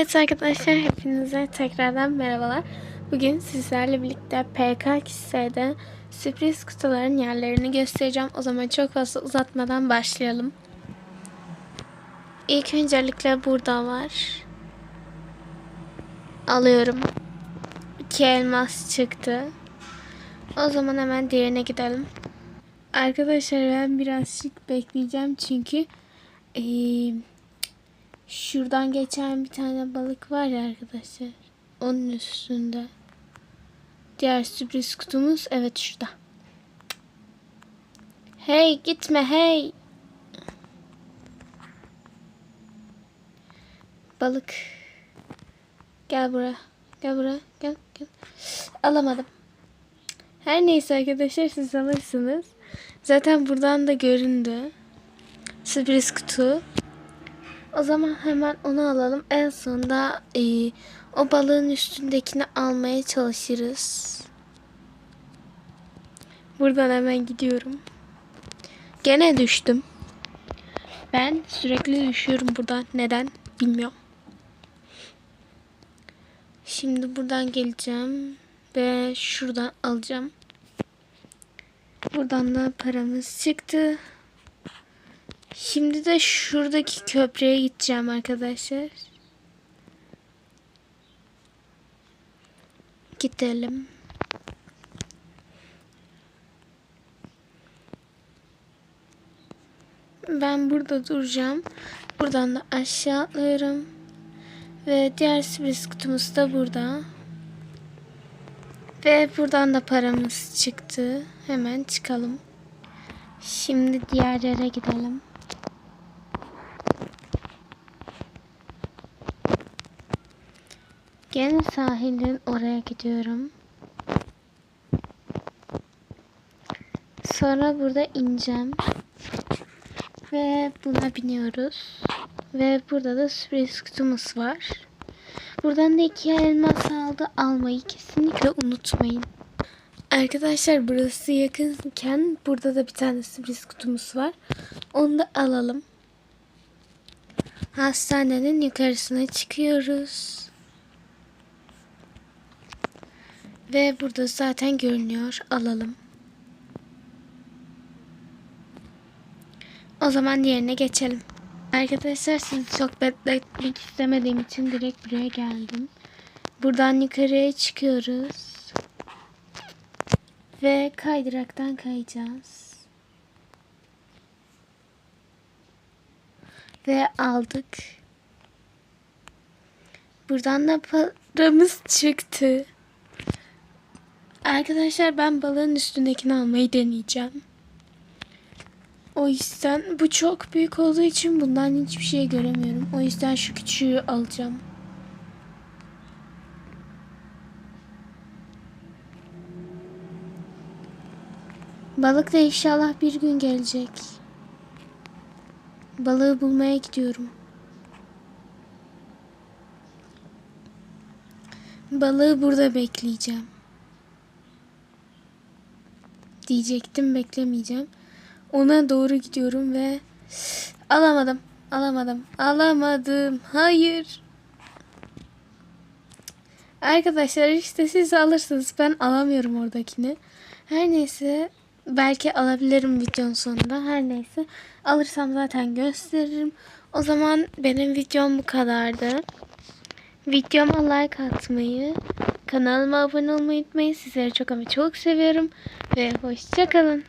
Evet arkadaşlar hepinize tekrardan merhabalar. Bugün sizlerle birlikte PKX'de sürpriz kutuların yerlerini göstereceğim. O zaman çok fazla uzatmadan başlayalım. İlk öncelikle burada var. Alıyorum. İki elmas çıktı. O zaman hemen diğerine gidelim. Arkadaşlar ben birazcık bekleyeceğim çünkü eee Şuradan geçen bir tane balık var ya arkadaşlar. Onun üstünde. Diğer sürpriz kutumuz evet şurada. Hey gitme hey. Balık. Gel buraya. Gel buraya. Gel gel. Alamadım. Her neyse arkadaşlar siz alırsınız. Zaten buradan da göründü. Sürpriz kutu. O zaman hemen onu alalım. En sonunda e, o balığın üstündekini almaya çalışırız. Buradan hemen gidiyorum. Gene düştüm. Ben sürekli düşüyorum buradan. Neden bilmiyorum. Şimdi buradan geleceğim ve şuradan alacağım. Buradan da paramız çıktı. Şimdi de şuradaki köprüye gideceğim arkadaşlar. Gidelim. Ben burada duracağım. Buradan da aşağı atlıyorum. Ve diğer sürpriz kutumuz da burada. Ve buradan da paramız çıktı. Hemen çıkalım. Şimdi diğer yere gidelim. Gene sahilin oraya gidiyorum. Sonra burada ineceğim. Ve buna biniyoruz. Ve burada da sürpriz kutumuz var. Buradan da iki elmas aldı. Almayı kesinlikle unutmayın. Arkadaşlar burası yakınken burada da bir tane sürpriz kutumuz var. Onu da alalım. Hastanenin yukarısına çıkıyoruz. Ve burada zaten görünüyor. Alalım. O zaman diğerine geçelim. Arkadaşlar sizi çok bekletmek istemediğim için direkt buraya geldim. Buradan yukarıya çıkıyoruz. Ve kaydıraktan kayacağız. Ve aldık. Buradan da paramız çıktı. Arkadaşlar ben balığın üstündekini almayı deneyeceğim. O yüzden bu çok büyük olduğu için bundan hiçbir şey göremiyorum. O yüzden şu küçüğü alacağım. Balık da inşallah bir gün gelecek. Balığı bulmaya gidiyorum. Balığı burada bekleyeceğim. Diyecektim beklemeyeceğim. Ona doğru gidiyorum ve alamadım. Alamadım. Alamadım. Hayır. Arkadaşlar işte siz alırsınız. Ben alamıyorum oradakini. Her neyse belki alabilirim videonun sonunda. Her neyse alırsam zaten gösteririm. O zaman benim videom bu kadardı. Videoma like atmayı, kanalıma abone olmayı unutmayın. Sizleri çok ama çok seviyorum ve hoşçakalın.